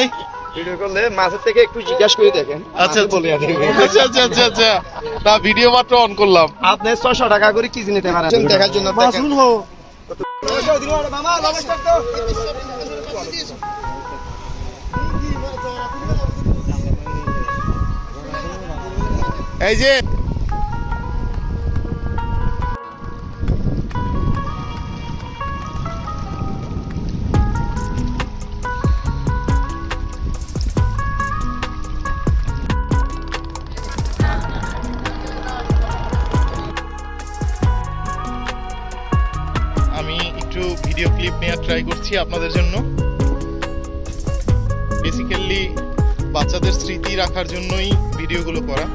ভাই। ভিডিও করলে মাছের থেকে একটু জিজ্ঞাসা করে দেখেন। আচ্ছা বলে দেবে। আচ্ছা আচ্ছা আচ্ছা আচ্ছা। না ভিডিও মাত্র অন করলাম। আপনি ছশো টাকা করে কি নিতে পারেন দেখার জন্য হো মামা নমস্কার তো এই যে ভিডিও ক্লিপ নেওয়ার ট্রাই করছি আপনাদের জন্য। বেসিক্যালি বাচ্চাদের স্মৃতি রাখার জন্যই ভিডিওগুলো করা।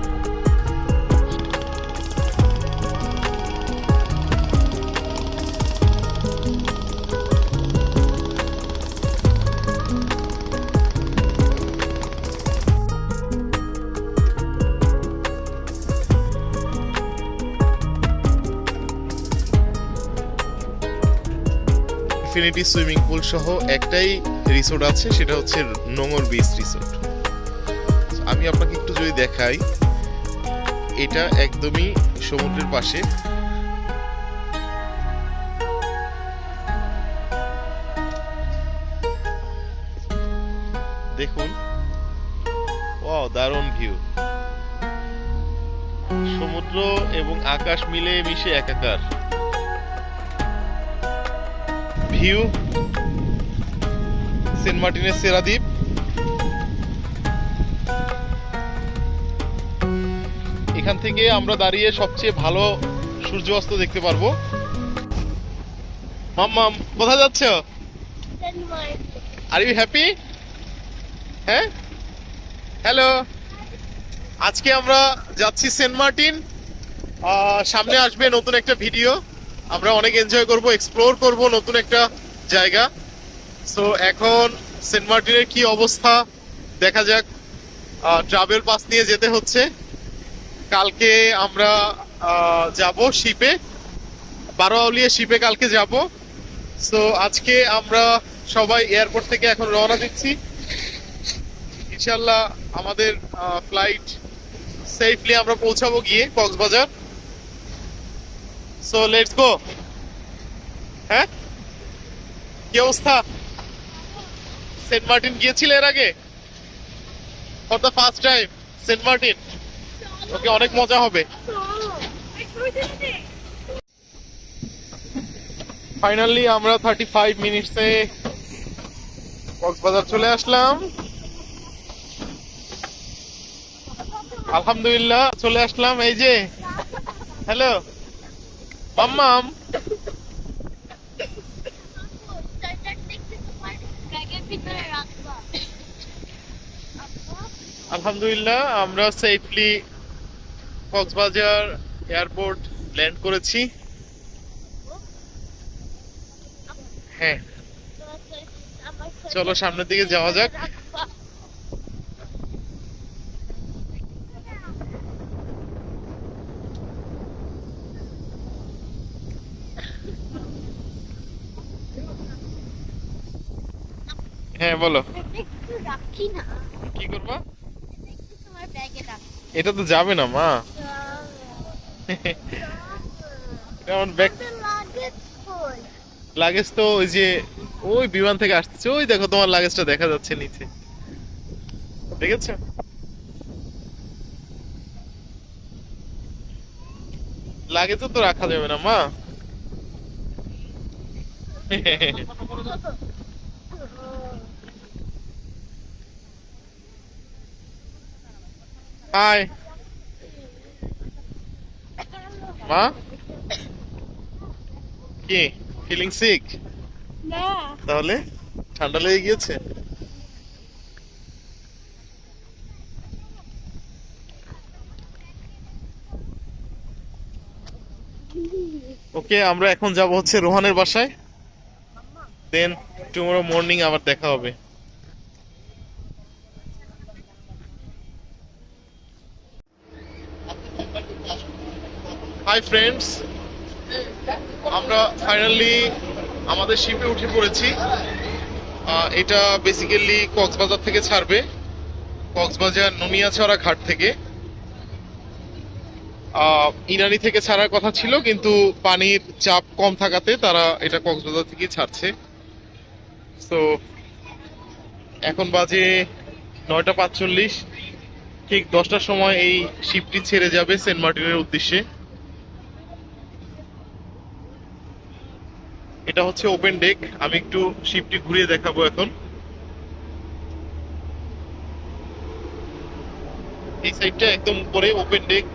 ইনফিনিটি সুইমিং পুল সহ একটাই রিসোর্ট আছে, সেটা হচ্ছে নোংর বিচ রিসোর্ট আমি আপনাকে একটু যদি দেখাই, এটা একদমই সমুদ্রের পাশে। দেখুন ও দারুণ ভিউ সমুদ্র এবং আকাশ মিলে মিশে একাকার। ভিউ, সেন্ট মার্টিনের সেরাদ্বীপ এখান থেকে আমরা দাঁড়িয়ে সবচেয়ে ভালো সূর্য অস্ত দেখতে পারব। মাম্মাম কোথায় যাচ্ছ? আর ইউ হ্যাপি হ্যাঁ? হ্যালো আজকে আমরা যাচ্ছি সেন্ট মার্টিন। সামনে আসবে নতুন একটা ভিডিও। আমরা অনেক এনজয় করব এক্সপ্লোর করব নতুন একটা জায়গা। সো এখন সেন্ট মার্টিনের কি অবস্থা? দেখা যাক। ট্রাভেল পাস নিয়ে যেতে হচ্ছে। কালকে আমরা যাব শিপে। বারোয়াউলিয়া শিপে কালকে যাব। সো আজকে আমরা সবাই এয়ারপোর্ট থেকে এখন রওনা দিচ্ছি। ইনশাল্লাহ আমাদের ফ্লাইট সেফলি আমরা পৌঁছাবো গিয়ে কক্সবাজার। সো লেটস গো হ্যাঁ? কি অবস্থা? সেন্ট মার্টিন গিয়েছিলে এর আগে? For the first time Saint Martin okay অনেক মজা হবে। ফাইনালি আমরা থার্টি ফাইভ মিনিটসে কক্সবাজার চলে আসলাম। আলহামদুলিল্লাহ, চলে আসলাম। এই যে হ্যালো মাম্মাম আলহামদুলিল্লাহ আমরা সেফলি কক্সবাজার এয়ারপোর্ট ল্যান্ড করেছি। হ্যাঁ। চলো সামনের দিকে যাওয়া যাক। হ্যাঁ বলো। কি করবা? এটা তো যাবে না মা। আমার ব্যাগ লাগেজ তো ওই যে ওই বিমান থেকে আসতেছে। ওই দেখো তোমার লাগেজটা দেখা যাচ্ছে নিচে। দেখেছ? লাগেজও তো রাখা যাবে না মা। হাই মা কি? ফিলিং সিক না। তাহলে ঠান্ডা লেগে গিয়েছে? ওকে আমরা এখন যাব হচ্ছে রোহানের বাসায়। দেন টুমরো মর্নিং আবার দেখা হবে। হাই ফ্রেন্ডস আমরা ফাইনালি আমাদের শিপে উঠে পড়েছি। এটা বেসিক্যালি কক্সবাজার থেকে ছাড়বে। কক্সবাজার নুনিয়াছড়া ঘাট থেকে। ইনানি থেকে ছাড়ার কথা ছিল, কিন্তু পানির চাপ কম থাকাতে তারা এটা কক্সবাজার থেকেই ছাড়ছে। তো এখন বাজে নয়টা পাঁচচল্লিশ। ঠিক দশটার সময় এই শিপটি ছেড়ে যাবে সেন্ট মার্টিনের উদ্দেশ্যে। এটা হচ্ছে ওপেন ডেক আমি একটু শিপটি ঘুরিয়ে দেখাবো এখন। এই সাইডটা একদম উপরে ওপেন ডেক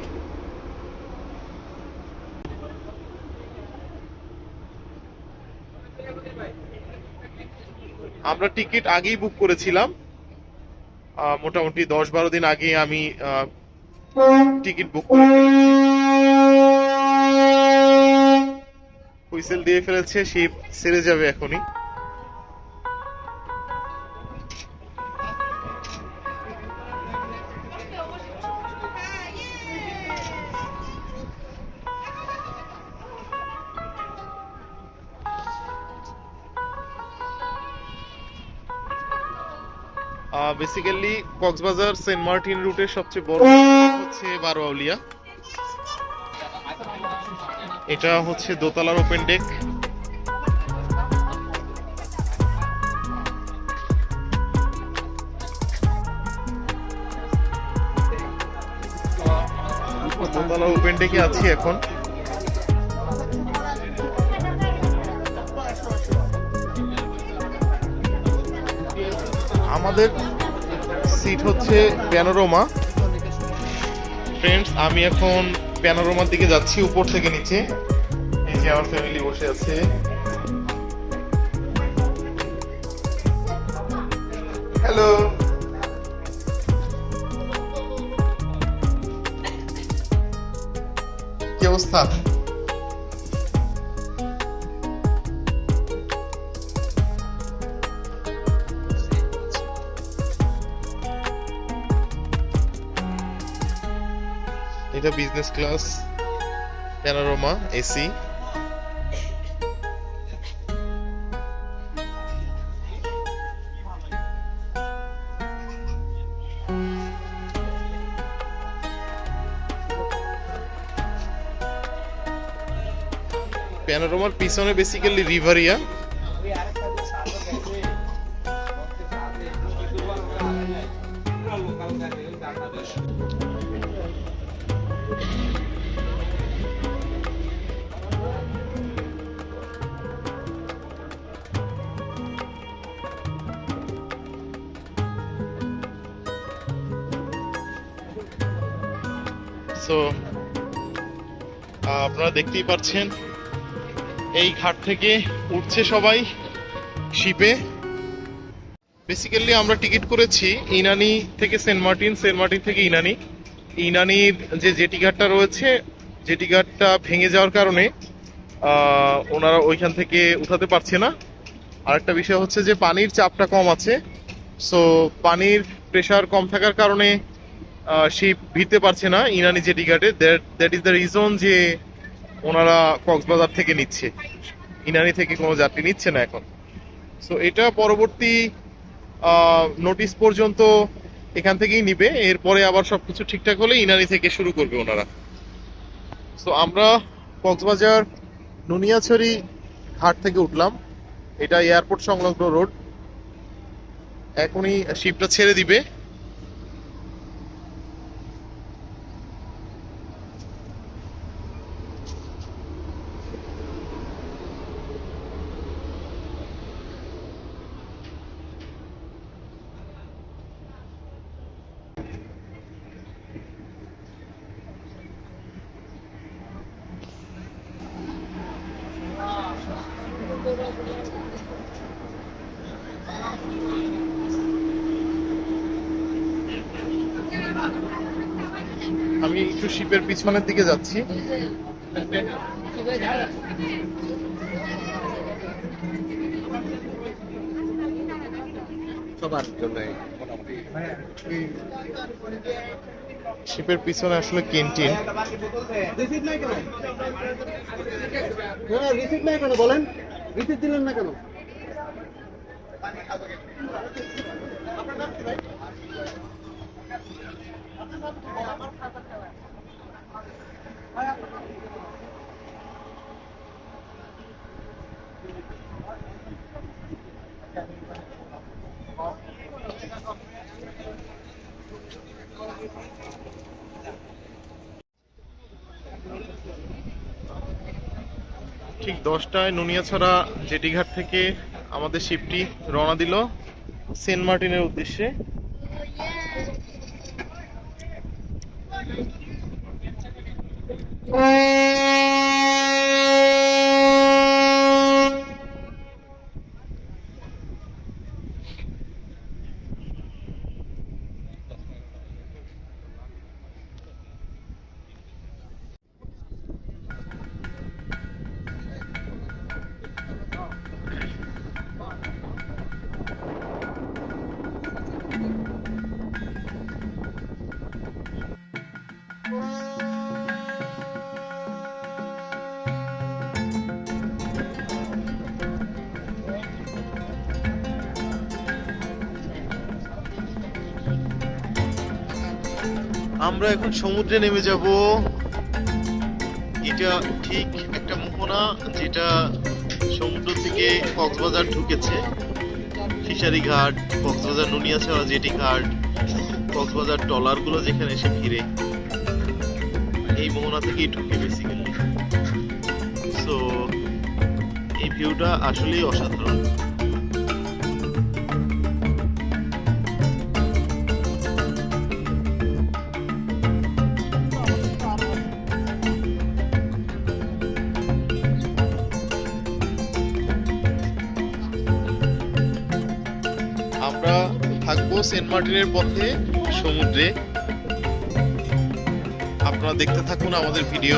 আমরা টিকিট আগেই বুক করেছিলাম। মোটামুটি দশ বারো দিন আগে আমি টিকিট বুক করে হুইসেল দিয়ে ফেলেছে শিপ ছেড়ে যাবে এখনই। বেসিক্যালি কক্সবাজার সেন্ট মার্টিন রুটের সবচেয়ে বড় হচ্ছে বারোয়াউলিয়া। এটা হচ্ছে দোতলার ওপেন ডেক দোতলা ওপেন ডেকে আছি এখন। আমাদের সিট হচ্ছে প্যানোরোমা ফ্রেন্ডস আমি এখন প্যানোরোমার দিকে যাচ্ছি উপর থেকে নিচে। নিচে আমার ফ্যামিলি বসে আছে। হ্যালো কি অবস্থা? এটা বিজনেস ক্লাস প্যানোরামা এসি প্যানোরামার পিছনে বেসিক্যালি রিভারিয়া দেখতেই পাচ্ছেন, এই ঘাট থেকে উঠছে সবাই শিপে। বেসিক্যালি আমরা টিকিট করেছি ইনানি থেকে সেন্ট মার্টিন সেন্ট মার্টিন থেকে ইনানি। ইনানির যে জেটি ঘাটটা রয়েছে, জেটি ঘাটটা ভেঙে যাওয়ার কারণে ওনারা ওইখান থেকে উঠাতে পারছে না। আরেকটা বিষয় হচ্ছে যে পানির চাপটা কম আছে সো পানির প্রেসার কম থাকার কারণে শিপ ভিড়তে পারছে না ইনানি জেটি ঘাটে। দ্যাট ইজ দ্য রিজন যে ওনারা কক্সবাজার থেকে নিচ্ছে। ইনানি থেকে কোনো যাত্রী নিচ্ছে না এখন। সো এটা পরবর্তী নোটিশ পর্যন্ত এখান থেকেই নিবে। এরপরে আবার সব কিছু ঠিকঠাক হলে ইনানি থেকে শুরু করবে ওনারা। সো আমরা কক্সবাজার নুনিয়াছড়ি ঘাট থেকে উঠলাম। এটা এয়ারপোর্ট সংলগ্ন রোড। এখনই শিপটা ছেড়ে দিবে। আমি একটু শিপের পিছনের দিকে যাচ্ছি। সবার জন্য শিপের পিছনে আসলে ক্যান্টিন। রিসিট নাই কেন হ্যাঁ রিসিট নাই কেন বলেন রিসিট দিলেন না কেন ঠিক দশটায় নুনিয়াছড়া জেটিঘাট থেকে আমাদের শিপটি রওনা দিল সেন্ট মার্টিনের উদ্দেশ্যে। আমরা এখন সমুদ্রে নেমে যাব। এটা ঠিক একটা মোহনা যেটা সমুদ্র থেকে কক্সবাজার ঢুকেছে। ফিশারি ঘাট, কক্সবাজার নুনিয়াছড়া জেটি ঘাট, কক্সবাজার ট্রলারগুলো যেখানে এসে ভিড়ে এই মোহনা থেকেই ঢুকে বেসিক্যালি সো এই ভিউটা আসলেই অসাধারণ। সেন্ট মার্টিনের পথে সমুদ্রে। আপনারা দেখতে থাকুন আমাদের ভিডিও।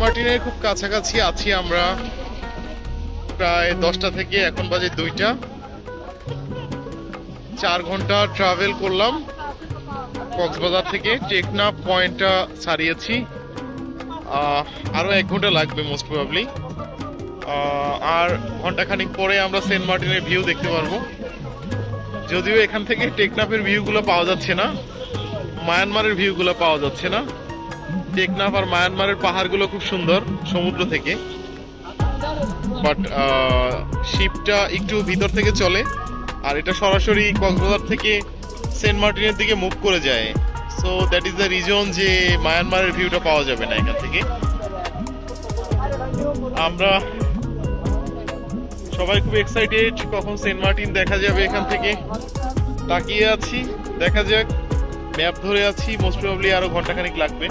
মার্টিনের খুব কাছাকাছি আছি আমরা। প্রায় দশটা থেকে এখন বাজে দুইটা। চার ঘণ্টা ট্রাভেল করলাম। কক্সবাজার থেকে টেকনাফ পয়েন্টটা ছাড়িয়েছি। আরও এক ঘণ্টা লাগবে মোস্ট প্রবাবলি আর ঘন্টাখানিক পরে আমরা সেন্ট মার্টিনের ভিউ দেখতে পারব। যদিও এখান থেকে টেকনাফের ভিউগুলো পাওয়া যাচ্ছে না, মায়ানমারের ভিউগুলো পাওয়া যাচ্ছে না। টেকনাফ আর মায়ানমারের পাহাড়গুলো খুব সুন্দর, সমুদ্র থেকে। বাট শিপটা একটু ভিতর থেকে চলে, আর এটা সরাসরি কক্সবাজার থেকে সেন্ট মার্টিনের দিকে মুভ করে যায়। So that is the reason যে মায়ানমারের ভিউটা পাওয়া যাবে না এখান থেকে। আমরা সবাই খুব এক্সাইটেড কখন সেন্ট মার্টিন দেখা যাবে এখান থেকে। তাকিয়ে আছি, দেখা যাক। ম্যাপ ধরে আছি মোস্ট প্রবাবলি আরও ঘন্টাখানিক লাগবে।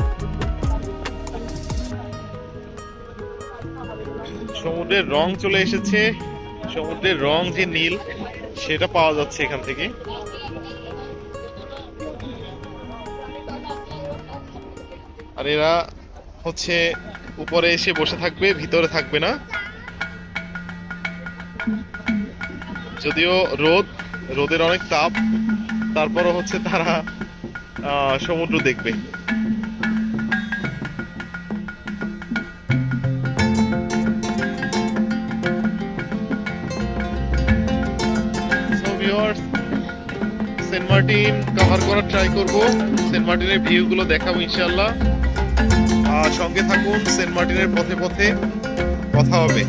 সমুদ্রের রং চলে এসেছে। সমুদ্রের রং যে নীল, সেটা পাওয়া যাচ্ছে এখান থেকে। আর এরা হচ্ছে উপরে এসে বসে থাকবে, ভিতরে থাকবে না। যদিও রোদ, রোদের অনেক তাপ, তারপরও হচ্ছে তারা সমুদ্র দেখবে। মার্টিন কভার করার ট্রাই করব। সেন্ট মার্টিনের ভিউ গুলো দেখাবো ইনশাল্লাহ আর সঙ্গে থাকুন সেন্ট মার্টিনের পথে পথে কথা হবে।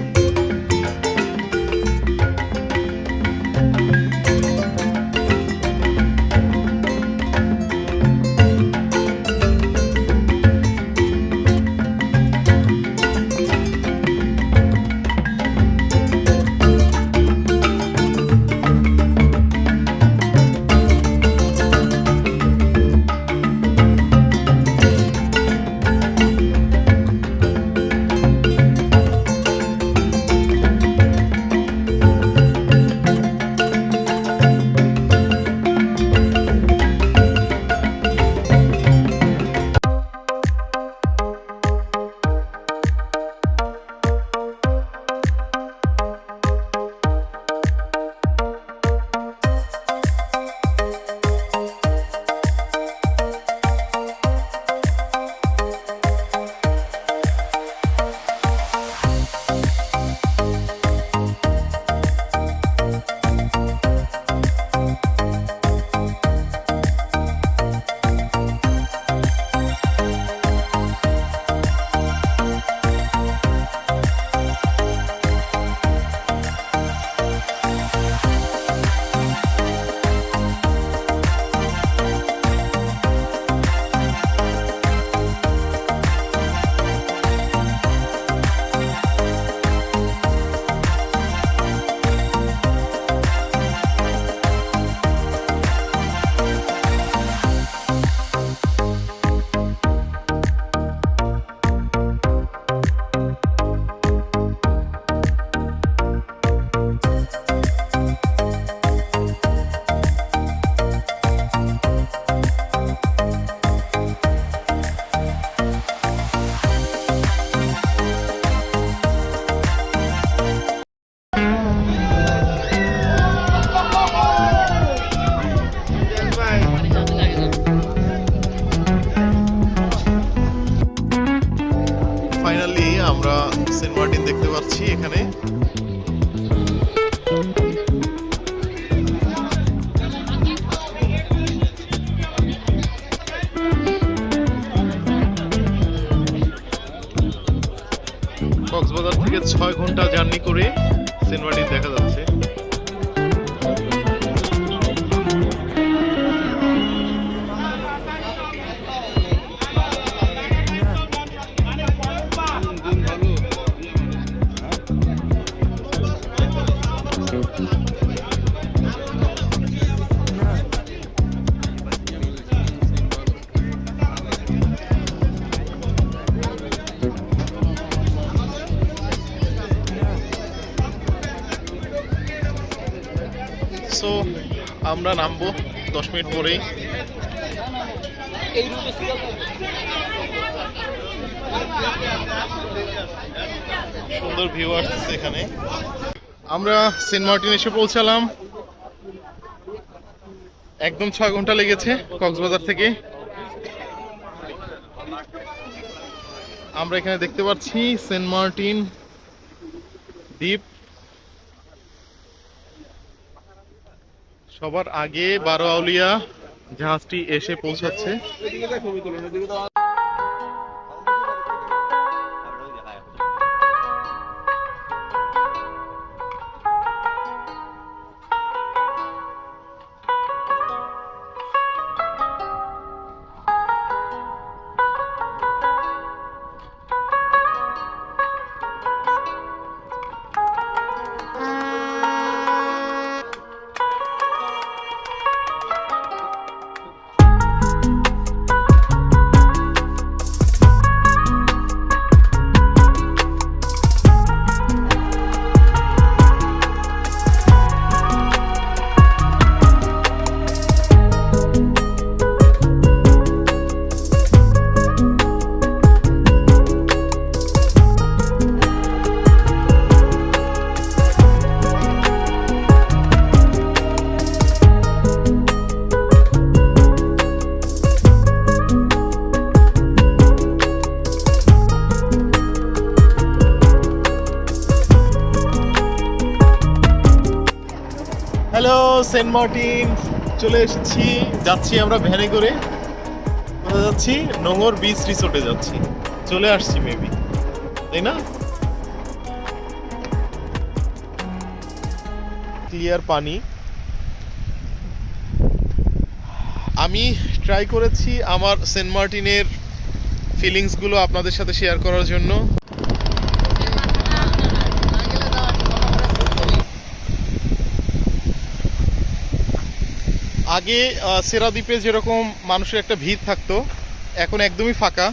ছয় ঘণ্টা জার্নি আমরা নামবো দশ মিনিট পরেই। সুন্দর ভিউ আসতেছে এখানে। আমরা সেন্ট মার্টিন এসে পৌঁছালাম। একদম ছয় ঘণ্টা লেগেছে কক্সবাজার থেকে। আমরা এখানে দেখতে পাচ্ছি সেন্ট মার্টিন দ্বীপ। সবার আগে বারো আউলিয়া জাহাজটি এসে পৌঁছাচ্ছে। সেন্ট মার্টিন, চলে এসেছি। যাচ্ছি আমরা ভ্যানে করে কোথায় যাচ্ছি? নোংর বিচ রিসোর্টে যাচ্ছি। চলে আসছি মেবি তাই না? ক্লিয়ার পানি। আমি ট্রাই করেছি আমার সেন্ট মার্টিনের ফিলিংসগুলো আপনাদের সাথে শেয়ার করার জন্য। আগে সেরাদ্বীপে যেরকম মানুষের একটা ভিড় থাকতো এখন একদমই ফাঁকা।